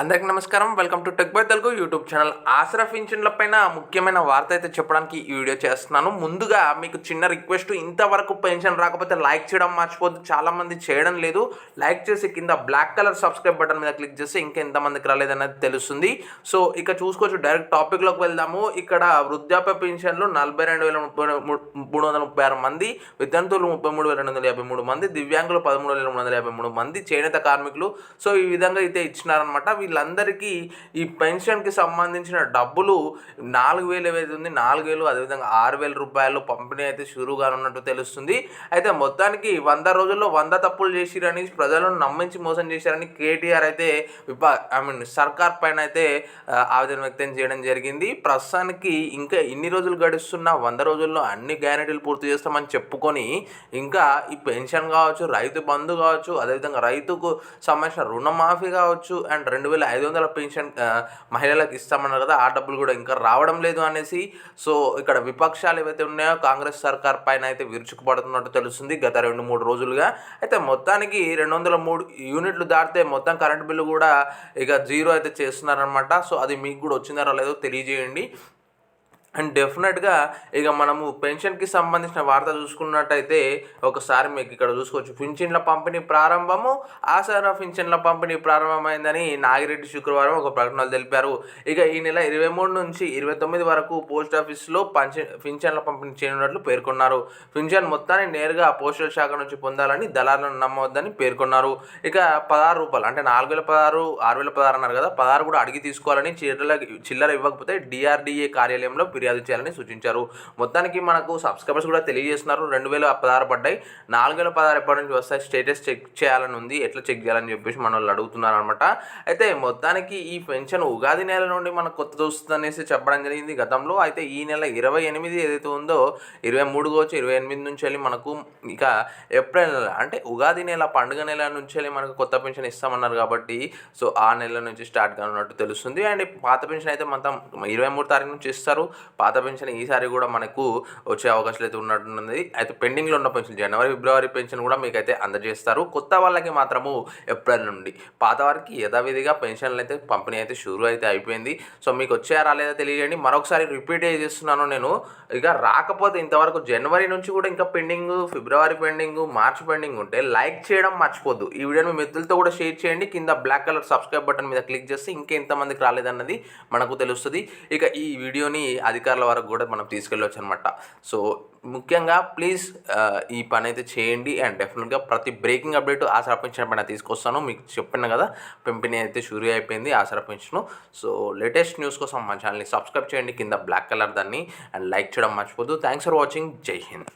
అందరికి నమస్కారం. Welcome to tech by Telugu YouTube channel. Aasara పింఛన్ల పైన ముఖ్యమైన వార్త అయితే చెప్పడానికి ఈ వీడియో చేస్తున్నాను. ముందుగా మీకు చిన్న రిక్వెస్ట్ ఇంతవరకు పెన్షన్ రాకపోతే లైక్ చేయడం మర్చిపోద్దు చాలామంది చేయడం లేదు. లైక్ చేసి కింద బ్లాక్ కలర్ సబ్స్క్రైబ్ బటన్ మీద క్లిక్ చేస్తే ఇంకా ఎంతమందికి రాలేదనేది తెలుస్తుంది. సో ఇక చూసుకోవచ్చు డైరెక్ట్ టాపిక్లోకి వెళ్దాము. ఇక్కడ వృద్ధాప్య పెన్షన్లు నలభై రెండు వేల ముప్పై మూడు వందల ముప్పై ఆరు మంది విద్యార్థులు ముప్పై మూడు వేల రెండు వందల యాభై మూడు మంది దివ్యాంగులు పదమూడు వేల మూడు వందల యాభై మూడు మంది చేనేత కార్మికులు. సో ఈ విధంగా అయితే ఇచ్చినారనమాట వీళ్ళందరికీ ఈ పెన్షన్కి సంబంధించిన డబ్బులు నాలుగు వేలు ఏవైతే ఉంది నాలుగు వేలు అదేవిధంగా ఆరు వేల రూపాయలు పంపిణీ అయితే షురుగా ఉన్నట్టు తెలుస్తుంది. అయితే మొత్తానికి వంద రోజుల్లో వంద తప్పులు చేసిరని ప్రజలను నమ్మించి మోసం చేశారని కేటీఆర్ అయితే విపా ఐ మీన్ సర్కార్ పైన అయితే ఆవేదన వ్యక్తం చేయడం జరిగింది. ప్రస్తుతానికి ఇంకా ఇన్ని రోజులు గడుస్తున్న వంద రోజుల్లో అన్ని గ్యారెంటీలు పూర్తి చేస్తామని చెప్పుకొని ఇంకా ఈ పెన్షన్ కావచ్చు రైతు బంధు కావచ్చు అదేవిధంగా రైతుకు సంబంధించిన రుణమాఫీ కావచ్చు అండ్ రెండు వేల ఐదు వందల పెన్షన్ మహిళలకు ఇస్తామన్నారు కదా ఆ డబ్బులు కూడా ఇంకా రావడం లేదు అనేసి సో ఇక్కడ విపక్షాలు ఏవైతే ఉన్నాయో కాంగ్రెస్ సర్కార్ పైన అయితే విరుచుకుపడుతున్నట్టు తెలుస్తుంది గత రెండు మూడు రోజులుగా. అయితే మొత్తానికి రెండు వందల మూడు యూనిట్లు దాటితే మొత్తం కరెంట్ బిల్లు కూడా ఇక జీరో అయితే చేస్తున్నారనమాట సో అది మీకు కూడా వచ్చిందారో లేదో తెలియజేయండి. అండ్ డెఫినెట్గా ఇక మనము పెన్షన్కి సంబంధించిన వార్త చూసుకున్నట్టయితే ఒకసారి మీకు ఇక్కడ చూసుకోవచ్చు. పింఛన్ల పంపిణీ ప్రారంభము ఆసరా పింఛన్ల పంపిణీ ప్రారంభమైందని నాగిరెడ్డి శుక్రవారం ఒక ప్రకటనలు తెలిపారు. ఇక ఈ నెల ఇరవై మూడు నుంచి ఇరవై తొమ్మిది వరకు పోస్ట్ ఆఫీస్లో పంచ పింఛన్ల పంపిణీ చేయనున్నట్లు పేర్కొన్నారు. పింఛన్ మొత్తాన్ని నేరుగా పోస్టల్ శాఖ నుంచి పొందాలని దళాలను నమ్మవద్దని పేర్కొన్నారు. ఇక పదహారు రూపాయలు అంటే నాలుగు వేల పదహారు ఆరు వేల పదహారు అన్నారు కదా పదహారు కూడా అడిగి తీసుకోవాలని చిల్లర చిల్లర ఇవ్వకపోతే డిఆర్డిఏ కార్యాలయంలో ఫిర్యాదు చేయాలని సూచించారు. మొత్తానికి మనకు సబ్స్క్రైబర్స్ కూడా తెలియజేస్తున్నారు. రెండు వేల పదహారు పడ్డాయి. నాలుగు వేల పదహారు ఎప్పటి నుంచి వస్తాయి? స్టేటస్ చెక్ చేయాలని ఉంది. ఎట్లా చెక్ చేయాలని చెప్పేసి మన వాళ్ళు అడుగుతున్నారు అనమాట అయితే మొత్తానికి ఈ పెన్షన్ ఉగాది నెల నుండి మనకు కొత్తది వస్తుంది అనేసి చెప్పడం జరిగింది గతంలో. అయితే ఈ నెల ఇరవై ఎనిమిది ఏదైతే ఉందో ఇరవై మూడు కావచ్చు ఇరవై ఎనిమిది నుంచి వెళ్ళి మనకు ఇక ఏప్రిల్ నెల అంటే ఉగాది నెల పండుగ నెల నుంచి వెళ్ళి మనకు కొత్త పెన్షన్ ఇస్తామన్నారు కాబట్టి సో ఆ నెల నుంచి స్టార్ట్ కానున్నట్టు తెలుస్తుంది. అండ్ పాత పెన్షన్ అయితే మొత్తం ఇరవై మూడు తారీఖు నుంచి ఇస్తారు. పాత పెన్షన్ ఈసారి కూడా మనకు వచ్చే అవకాశాలు అయితే ఉన్నట్టున్నది. అయితే పెండింగ్లో ఉన్న పెన్షన్ జనవరి ఫిబ్రవరి పెన్షన్ కూడా మీకు అయితే అందజేస్తారు. కొత్త వాళ్ళకి మాత్రము ఏప్రిల్ నుండి. పాత వారికి యథావిధిగా పెన్షన్లు అయితే పంపిణీ అయితే షురు అయితే అయిపోయింది. సో మీకు వచ్చారా లేదా తెలియజేయండి. మరొకసారి రిపీట్ చేస్తున్నాను నేను. ఇక రాకపోతే ఇంతవరకు జనవరి నుంచి కూడా ఇంకా పెండింగ్ ఫిబ్రవరి పెండింగ్ మార్చ్ పెండింగ్ ఉంటే లైక్ చేయడం మర్చిపోద్దు. ఈ వీడియోని మీ మిత్రులతో కూడా షేర్ చేయండి. కింద బ్లాక్ కలర్ సబ్స్క్రైబ్ బటన్ మీద క్లిక్ చేస్తే ఇంకెంతమందికి రాలేదన్నది మనకు తెలుస్తుంది. ఇక ఈ వీడియోని అది అధికారుల వరకు కూడా మనం తీసుకెళ్ళవచ్చు అనమాట సో ముఖ్యంగా ప్లీజ్ ఈ పని అయితే చేయండి అండ్ డెఫినెట్గా ప్రతి బ్రేకింగ్ అప్డేట్ ఆసరా పెన్షన్ పైన తీసుకొస్తాను. మీకు చెప్పిన కదా పెంపిణీ అయితే షూరి అయిపోయింది Aasara pension so latest news కోసం మా ఛానల్ని సబ్స్క్రైబ్ చేయండి. కింద బ్లాక్ కలర్ దాన్ని అండ్ లైక్ చేయడం మర్చిపోద్దు. Thanks for watching. Jai Hind.